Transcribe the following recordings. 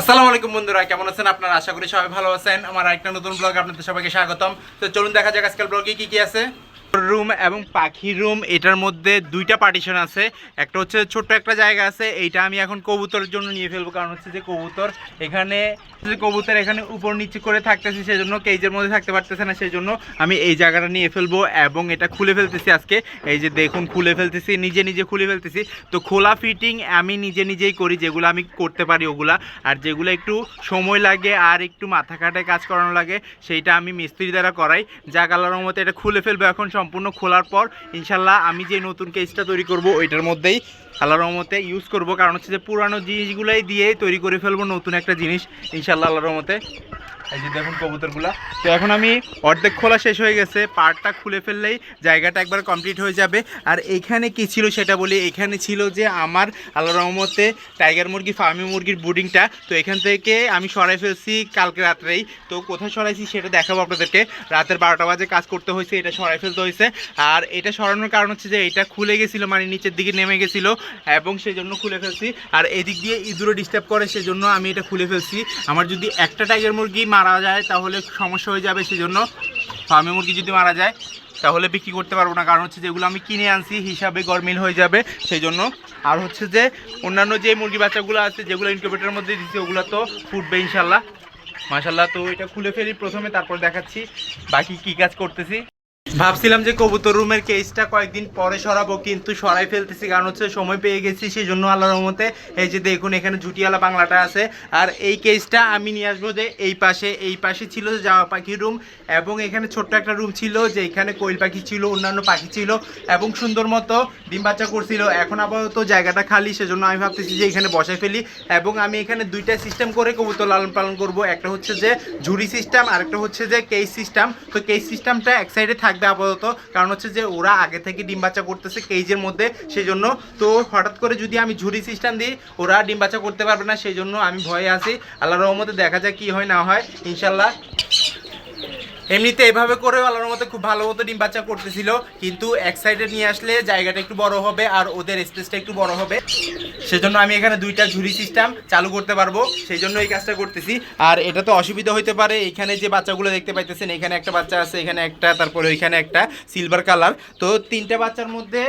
আসসালামু আলাইকুম বন্ধুরা, কেমন আছেন আপনারা? আশা করি সবাই ভালো আছেন। আমার আরেকটা নতুন ব্লগ আপনাদের সবাইকে স্বাগতম। তো চলুন দেখা যাক আজকাল ব্লগে কি কি আছে। রুম এবং পাখি রুম এটার মধ্যে দুইটা পার্টিশন আছে। একটা হচ্ছে ছোট্ট একটা জায়গা আছে, এইটা আমি এখন কবুতরের জন্য নিয়ে ফেলব, কারণ হচ্ছে যে কবুতর এখানে, যে কবুতর এখানে উপর নিচে করে থাকতেছে, সেজন্য কেজের মধ্যে থাকতে পারতেছে না সেই জন্য আমি এই জায়গাটা নিয়ে ফেলব এবং এটা খুলে ফেলতেছি আজকে। এই যে দেখুন, খুলে ফেলতেছি, নিজে নিজে খুলে ফেলতেছি। তো খোলা ফিটিং আমি নিজে নিজেই করি, যেগুলো আমি করতে পারি ওগুলা। আর যেগুলো একটু সময় লাগে আর একটু মাথা কাটায় কাজ করানো লাগে, সেইটা আমি মিস্ত্রি দ্বারা করাই। যা কালার মতো এটা খুলে ফেলব এখন সম্পূর্ণ খোলার পর ইনশাল্লাহ আমি যে নতুন কেসটা তৈরি করব, ওইটার মধ্যেই আল্লাহর রহমতে ইউজ করব। কারণ হচ্ছে যে পুরানো জিনিসগুলোই দিয়ে তৈরি করে ফেলব নতুন একটা জিনিস, ইনশাল্লাহ আল্লাহর রহমতে। এই যে দেখুন কবুতরগুলা। তো এখন আমি অর্ধেক খোলা শেষ হয়ে গেছে পার্টটা খুলে ফেললেই জায়গাটা একবার কমপ্লিট হয়ে যাবে। আর এখানে কি ছিল সেটা বলি এখানে ছিল যে আমার আল্লাহ রহমতে টাইগার মুরগি ফার্মি মুরগির বুডিংটা তো এখান থেকে আমি সরাই ফেলছি কালকে রাত্রেই। তো কোথায় সরাইছি সেটা দেখাবো আপনাদেরকে। রাতের বারোটা বাজে কাজ করতে হয়েছে, এটা সরাই ফেলতে আর এটা সরানোর কারণ হচ্ছে যে এটা খুলে গেছিল মানে নিচের দিকে নেমে গেছিল, এবং সেই জন্য খুলে ফেলছি। আর এদিক দিয়ে ইঁদুরও ডিস্টার্ব করে, সেজন্য আমি এটা খুলে ফেলছি। আমার যদি একটা টাইগার মুরগি মারা যায়, তাহলে সমস্যা হয়ে যাবে, সেজন্য ফার্মি মুরগি যদি মারা যায়, তাহলে বিক্রি করতে পারব না। কারণ হচ্ছে যেগুলো আমি কিনে আনছি, হিসাবে গরমিল হয়ে যাবে সেই জন্য আর হচ্ছে যে অন্যান্য যে মুরগি বাচ্চাগুলো আছে, যেগুলো ইনকিউবেটারের মধ্যে দিচ্ছি ওগুলো তো ফুটবে ইনশাল্লাহ। মাশাল্লাহ, তো এটা খুলে ফেলি প্রথমে, তারপর দেখাচ্ছি বাকি কি কাজ করতেছি। ভাবছিলাম যে কবুতর রুমের কেসটা কয়েকদিন পরে সরাবো, কিন্তু সরাই ফেলতেছি, কারণ হচ্ছে সময় পেয়ে গেছি সেই জন্য আল্লাহর রহমতে এই যে দেখুন, এখানে ঝুটিয়ালা বাংলাটা আছে। আর এই কেসটা আমি নিয়ে আসব যে এই পাশে এই পাশে ছিল জামা পাখির রুম এবং এখানে ছোট্ট একটা রুম ছিল যে এখানে কোয়েল পাখি ছিল, অন্যান্য পাখি ছিল এবং সুন্দর মতো ডিম বাচ্চা করছিল। এখন আপাতত জায়গাটা খালি, সেজন্য আমি ভাবতেছি যে এখানে বসাই ফেলি এবং আমি এখানে দুইটা সিস্টেম করে কবুতর লালন পালন করব। একটা হচ্ছে যে ঝুড়ি সিস্টেম আর একটা হচ্ছে যে কেস সিস্টেম তো কেস সিস্টেমটা এক সাইডে থাকবে। আপাতত। কারণ হচ্ছে যে ওরা আগে থেকে ডিম বাচ্চা করতেছে কেজের মধ্যে সেই জন্য তো হঠাৎ করে যদি আমি ঝুড়ি সিস্টেম দিই, ওরা ডিম বাচ্চা করতে পারবে না সেই জন্য আমি ভয়ে আসি আল্লাহ রহমতে দেখা যায় কি হয় না হয়, ইনশাল্লাহ এমনিতে এভাবে করেও আল্লাহর মতো খুব ভালো মতো ডিম বাচ্চা করতেছিল, কিন্তু এক সাইডে নিয়ে আসলে জায়গাটা একটু বড় হবে আর ওদের স্পেসটা একটু বড় হবে। সেজন্য আমি এখানে দুইটা ঝুড়ি সিস্টেম চালু করতে পারব, সেই জন্য এই কাজটা করতেছি। আর এটা তো অসুবিধা হইতে পারে, এখানে যে বাচ্চাগুলো দেখতে পাইতেছেন, এখানে একটা বাচ্চা আছে, এখানে একটা, তারপরে ওইখানে একটা সিলভার কালার তো তিনটে বাচ্চার মধ্যে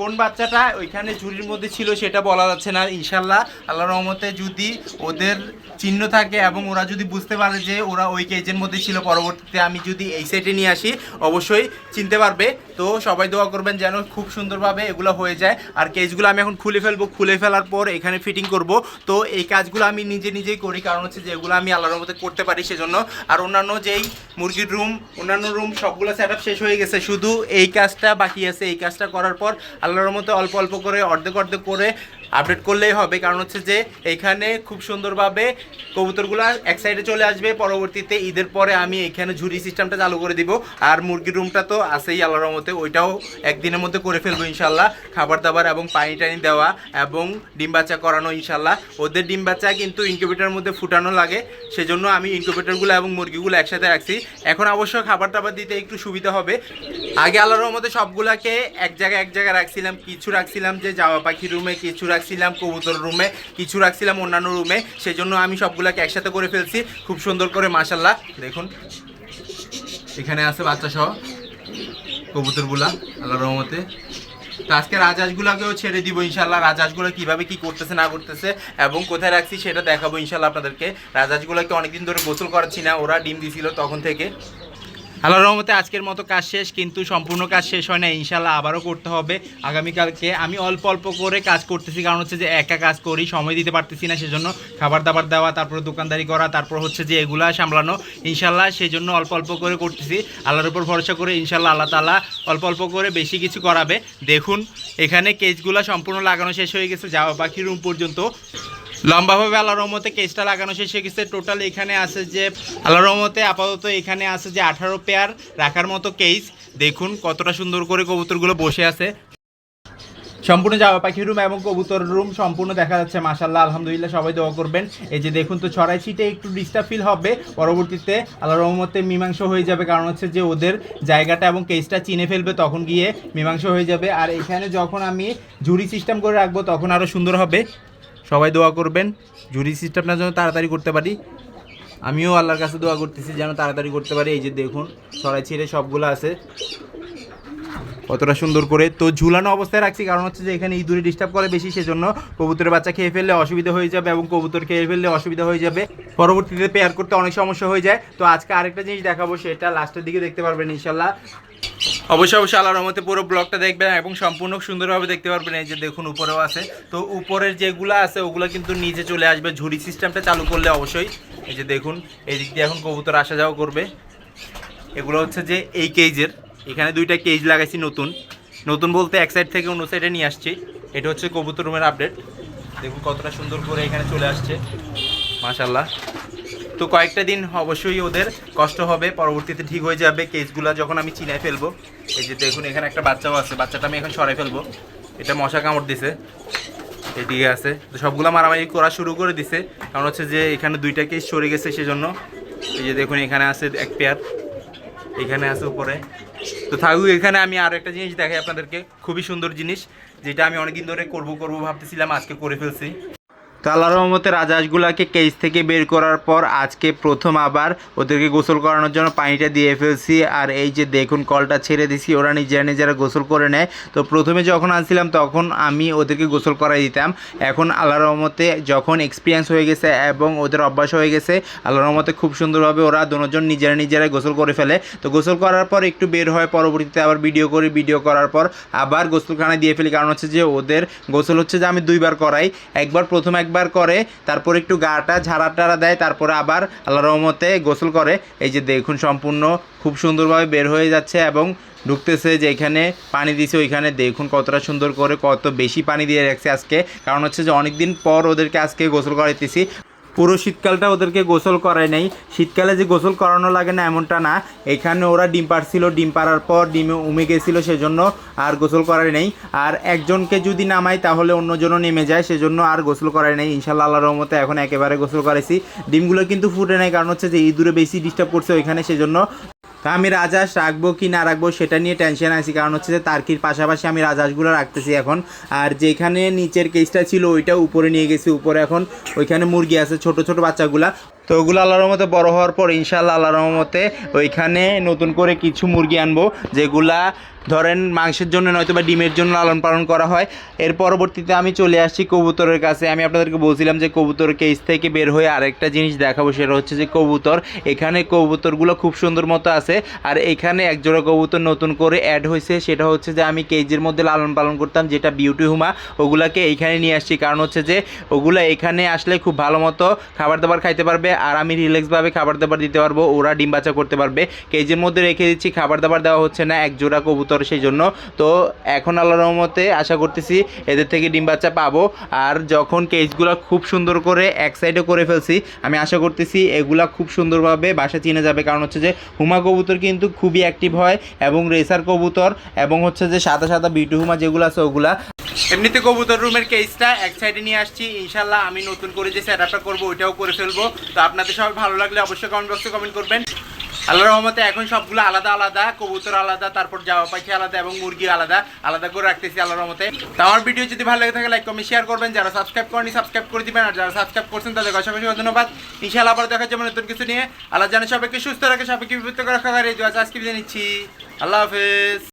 কোন বাচ্চাটা ওইখানে ঝুড়ির মধ্যে ছিল সেটা বলা যাচ্ছে না ইনশাল্লাহ আল্লাহ রহমতে যদি ওদের চিহ্ন থাকে এবং ওরা যদি বুঝতে পারে যে ওরা ওই কেজের মধ্যে ছিল, পরবর্তীতে আমি যদি এই সাইডে নিয়ে আসি, অবশ্যই চিনতে পারবে। তো সবাই দোয়া করবেন যেন খুব সুন্দরভাবে এগুলো হয়ে যায়। আর কেসগুলো আমি এখন খুলে ফেলব, খুলে ফেলার পর এখানে ফিটিং করব। তো এই কাজগুলো আমি নিজে নিজেই করি, কারণ হচ্ছে যে এগুলো আমি আল্লাহর মধ্যে করতে পারি সেজন্য। আর অন্যান্য যেই মুরগির রুম অন্যান্য রুম সবগুলো সেট শেষ হয়ে গেছে। শুধু এই কাজটা বাকি আছে। এই কাজটা করার পর আল্লাহর মতো অল্প অল্প করে, অর্ধেক অর্ধেক করে আপডেট করলেই হবে। কারণ হচ্ছে যে এইখানে খুব সুন্দরভাবে কবুতরগুলো এক সাইডে চলে আসবে। পরবর্তীতে ঈদের পরে আমি এখানে ঝুড়ি সিস্টেমটা চালু করে দিব। আর মুরগির রুমটা তো আছেই আল্লাহর রহমতে। ওইটাও একদিনের মধ্যে করে ফেলব ইনশাল্লাহ খাবার দাবার এবং পানি টানি দেওয়া এবং ডিম বাচ্চা করানো ইনশাল্লাহ ওদের ডিম বাচ্চা কিন্তু ইনকিউবেটারের মধ্যে ফুটানো লাগে। সেজন্য আমি ইনকিউবেটারগুলো এবং মুরগিগুলো একসাথে রাখছি। এখন অবশ্য খাবার টাবার দিতে একটু সুবিধা হবে। আগে আল্লাহর রহমতে সবগুলাকে এক জায়গায় এক জায়গায় রাখছিলাম। কিছু রাখছিলাম যে, জামা পাখি রুমে কিছু রাখছিলাম কবুতর রুমে কিছু রাখছিলাম অন্যান্য রুমে সেজন্য আমি সবগুলাকে একসাথে করে ফেলছি, খুব সুন্দর করে মাসাল্লাহ দেখুন, এখানে আছে বাচ্চা সহ কবুতরগুলা আল্লাহ রহমতে। তো আজকে রাজহাঁসগুলোকেও ছেড়ে দিব ইনশাল্লাহ রাজহাঁসগুলো কীভাবে কি করতেছে, না করতেছে, এবং কোথায় রাখছি, সেটা দেখাবো ইনশাল্লাহ আপনাদেরকে। রাজহাঁসগুলোকে অনেকদিন ধরে গোসল করাচ্ছি না, ওরা ডিম দিছিল তখন থেকে। আল্লাহ রহমতে আজকের মতো কাজ শেষ, কিন্তু সম্পূর্ণ কাজ শেষ হয় না ইনশাল্লাহ আবারও করতে হবে। আগামীকালকে আমি অল্প অল্প করে কাজ করতেছি, কারণ হচ্ছে যে একা কাজ করি, সময় দিতে পারতেছি না, সেজন্য খাবার দাবার দেওয়া, তারপরে দোকানদারি করা, তারপর হচ্ছে যে এগুলা সামলানো ইনশাল্লাহ সেই জন্য অল্প অল্প করে করতেছি। আল্লাহর উপর ভরসা করে ইনশাল্লাহ আল্লাহ তালা অল্প অল্প করে বেশি কিছু করাবে। দেখুন, এখানে কেজগুলো সম্পূর্ণ লাগানো শেষ হয়ে গেছে, যাওয়া পাখি রুম পর্যন্ত। লম্বাভাবে আল্লাহ রহমতে কেসটা লাগানো শেষ হয়ে গেছে। টোটাল এখানে আছে যে, আল্লাহ রহমতে আপাতত এখানে আছে যে, আঠারো পেয়ার রাখার মতো কেস দেখুন কতটা সুন্দর করে কবুতরগুলো বসে আছে। সম্পূর্ণ যাওয়া পাখি রুম এবং কবুতর রুম সম্পূর্ণ দেখা যাচ্ছে। মাসাল্লাহ আলহামদুলিল্লাহ, সবাই দোয়া করবেন। এই যে দেখুন তো, ছড়াই ছিটে একটু ডিস্টার্ব ফিল হবে। পরবর্তীতে আল্লাহ রহমতে মীমাংস হয়ে যাবে। কারণ হচ্ছে যে, ওদের জায়গাটা এবং কেসটা চিনে ফেলবে, তখন গিয়ে মীমাংস হয়ে যাবে। আর এখানে যখন আমি ঝুড়ি সিস্টেম করে রাখব, তখন আরও সুন্দর হবে। সবাই দোয়া করবেন। ঝুড়ি সিস্টেমটা যেন তাড়াতাড়ি করতে পারি। আমিও আল্লাহর কাছে দোয়া করতেছি যেন তাড়াতাড়ি করতে পারি। এই যে দেখুন ছড়াই ছিঁড়ে সবগুলো আছে। কতটা সুন্দর করে তো ঝুলানো অবস্থায় রাখছি। কারণ হচ্ছে যে এখানে ইঁদুরে ডিস্টার্ব করে বেশি, সেজন্য কবুতরের বাচ্চা খেয়ে ফেললে অসুবিধা হয়ে যাবে এবং কবুতর খেয়ে ফেললে অসুবিধা হয়ে যাবে। পরবর্তীতে পেয়ার করতে অনেক সমস্যা হয়ে যায়। তো আজকে আরেকটা জিনিস দেখাবো, সেটা লাস্টের দিকে দেখতে পারবেন ইনশাল্লাহ। অবশ্যই অবশ্যই আল্লাহর রহমতে পুরো ব্লগটা দেখবেন এবং সম্পূর্ণ সুন্দরভাবে দেখতে পারবেন, এই যে দেখুন উপরেও আছে। তো উপরের যেগুলো আছে, ওগুলো কিন্তু নিচে চলে আসবে। ঝুড়ি সিস্টেমটা চালু করলে অবশ্যই, এই যে দেখুন এই দিক দিয়ে এখন কবুতর আসা যাওয়া করবে। এগুলো হচ্ছে যে এই কেজের এখানে দুইটা কেজ লাগাইছি নতুন। নতুন বলতে এক সাইড থেকে অন্য সাইডে নিয়ে আসছি। এটা হচ্ছে কবুতর রুমের আপডেট দেখুন কতটা সুন্দর করে এখানে চলে আসছে। মাশাল্লাহ তো কয়েকটা দিন অবশ্যই ওদের কষ্ট হবে, পরবর্তীতে ঠিক হয়ে যাবে কেসগুলো যখন আমি চিনায় ফেলব। এই যে দেখুন, এখানে একটা বাচ্চাও আছে, বাচ্চাটা আমি এখন সরাই ফেলব। এটা মশা কামড় দিছে। এদিকে আছে। তো সবগুলো মারামারি করা শুরু করে দিছে। কারণ হচ্ছে যে এখানে দুইটা কেস সরে গেছে সেজন্য। এই যে দেখুন, এখানে আছে এক পেয়ার। এখানে আছে উপরে। তো থাকুক, এখানে আমি আরও একটা জিনিস দেখাই আপনাদেরকে। খুবই সুন্দর জিনিস, যেটা আমি অনেকদিন ধরে করব করব ভাবতেছিলাম, আজকে করে ফেলছি। তো আল্লাহ রহমতে রাজহাঁসগুলাকে থেকে বের করার পর আজকে প্রথম আবার ওদেরকে গোসল করানোর জন্য পানিটা দিয়ে ফেলছি। আর এই যে দেখুন, কলটা ছেড়ে দিছি, ওরা নিজেরা নিজেরা গোসল করে নেয়। তো প্রথমে যখন আনছিলাম, তখন আমি ওদেরকে গোসল করাই দিতাম। এখন আল্লাহ রহমতে যখন এক্সপিরিয়েন্স হয়ে গেছে এবং ওদের অভ্যাস হয়ে গেছে আল্লাহ রহমতে খুব সুন্দরভাবে ওরা দুজন নিজেরা নিজেরাই গোসল করে ফেলে। তো গোসল করার পর একটু বের হয় পরবর্তীতে আবার ভিডিও করি ভিডিও করার পর আবার গোসলখানায় দিয়ে ফেলি। কারণ হচ্ছে যে ওদের গোসল হচ্ছে যে আমি দুইবার করাই। একবার প্রথম একবার করে, তারপর একটু গাটা ঝাড়া টাড়া দেয়, তারপরে আবার আল্লাহ রহমতে গোসল করে। এই যে দেখুন সম্পূর্ণ খুব সুন্দরভাবে বের হয়ে যাচ্ছে এবং ঢুকতেছে যে এখানে পানি দিছে, ওইখানে দেখুন কতটা সুন্দর করে কত বেশি পানি দিয়ে রাখছে আজকে। কারণ হচ্ছে যে অনেকদিন পর ওদেরকে আজকে গোসল করাইতেছি। পুরো শীতকালটা ওদেরকে গোসল করায় নাই। শীতকালে যে গোসল করানো লাগে না, এমনটা না। এখানে ওরা ডিম পাড়ছিল, ডিম পাড়ার পর ডিমে উমে গেছিল সেজন্য আর গোসল করায় নেই। আর একজনকে যদি নামাই তাহলে অন্যজনও নেমে যায়, সেজন্য আর গোসল করায় নেই। ইনশাল্লাহ আল্লাহর রহমতে এখন একেবারে গোসল করাইছি। ডিমগুলো কিন্তু ফুটে নেয় কারণ হচ্ছে যে ইঁদুরে বেশি ডিস্টার্ব করছে ওইখানে, সেজন্য তা আমি রাজহাঁস রাখব কি না রাখব সেটা নিয়ে টেনশন আছি। কারণ হচ্ছে যে তার্কির পাশাপাশি আমি রাজহাঁসগুলো রাখতেছি এখন। আর যেখানে নিচের কেসটা ছিল ওইটা উপরে নিয়ে গেছি। উপরে এখন ওইখানে মুরগি আছে, ছোট ছোট বাচ্চাগুলা। তো ওগুলো আল্লাহর রহমতে বড় হওয়ার পর ইনশাল্লাহ আল্লাহর রহমতে ওইখানে নতুন করে কিছু মুরগি আনব, যেগুলা ধরেন মাংসের জন্য নয়তো বা ডিমের জন্য লালন পালন করা হয়। এর পরবর্তীতে আমি চলে আসছি কবুতরের কাছে। আমি আপনাদেরকে বলছিলাম যে কবুতর কেস থেকে বের হয়ে আরেকটা জিনিস দেখাবো, সেটা হচ্ছে যে কবুতর, এখানে কবুতরগুলো খুব সুন্দর মতো আছে। আর এখানে একজোড়া কবুতর নতুন করে অ্যাড হয়েছে, সেটা হচ্ছে যে আমি কেজের মধ্যে লালন পালন করতাম, যেটা বিউটি হুমা ওগুলাকে এইখানে নিয়ে আসছি। কারণ হচ্ছে যে ওগুলা এখানে আসলে খুব ভালো মতো খাবার দাবার খাইতে পারবে আর আমি রিল্যাক্সভাবে খাবার দাবার দিতে পারব, ওরা ডিম বাচ্চা করতে পারবে। কেজের মধ্যে রেখে দিচ্ছি খাবার দাবার দেওয়া হচ্ছে না, এক জোড়া কবুতর সেই জন্য। তো এখন আল্লাহ রহমতে আশা করতেছি এদের থেকে ডিম বাচ্চা পাবো। আর যখন কেজগুলো খুব সুন্দর করে এক সাইডে করে ফেলছি, আমি আশা করতেছি এগুলা খুব সুন্দরভাবে বাসা চিনে যাবে। কারণ হচ্ছে যে, হুমা কবুতর কিন্তু খুবই অ্যাক্টিভ হয় এবং রেসার কবুতর এবং হচ্ছে যে সাদা সাদা বিটু হুমা যেগুলো আছে ওগুলা এমনিতে কবুতর রুমের কেসটা এক সাইডে নিয়ে আসছি। ইনশাল্লাহ আমি নতুন করে যে সেট আপটা করব, ওইটাও করে ফেলব। তো আপনাদের সবাই ভালো লাগলে অবশ্যই কমেন্ট বক্সে কমেন্ট করবেন। আল্লাহ রহমতে এখন সবগুলো আলাদা আলাদা, কবুতর আলাদা, তারপর জামা পাখি আলাদা এবং মুরগি আলাদা। আলাদা করে রাখতেছি আল্লাহ রহমতে। তো আমার ভিডিও যদি ভালো লাগে থাকে লাইক কমেন্ট শেয়ার করবেন। যারা সাবস্ক্রাইব করেনি সাবস্ক্রাইব করে দিবেন। আর যারা সাবস্ক্রাইব করছেন তাদের অসংখ্য ধন্যবাদ। ইনশাআল্লাহ আবার দেখা যাবে নতুন কিছু নিয়ে। আল্লাহ জানে সবাইকে সুস্থ রাখে, সবাইকে বিপত্ত রাখা। এই আজকে বিদায় নিচ্ছি। আল্লাহ হাফেজ।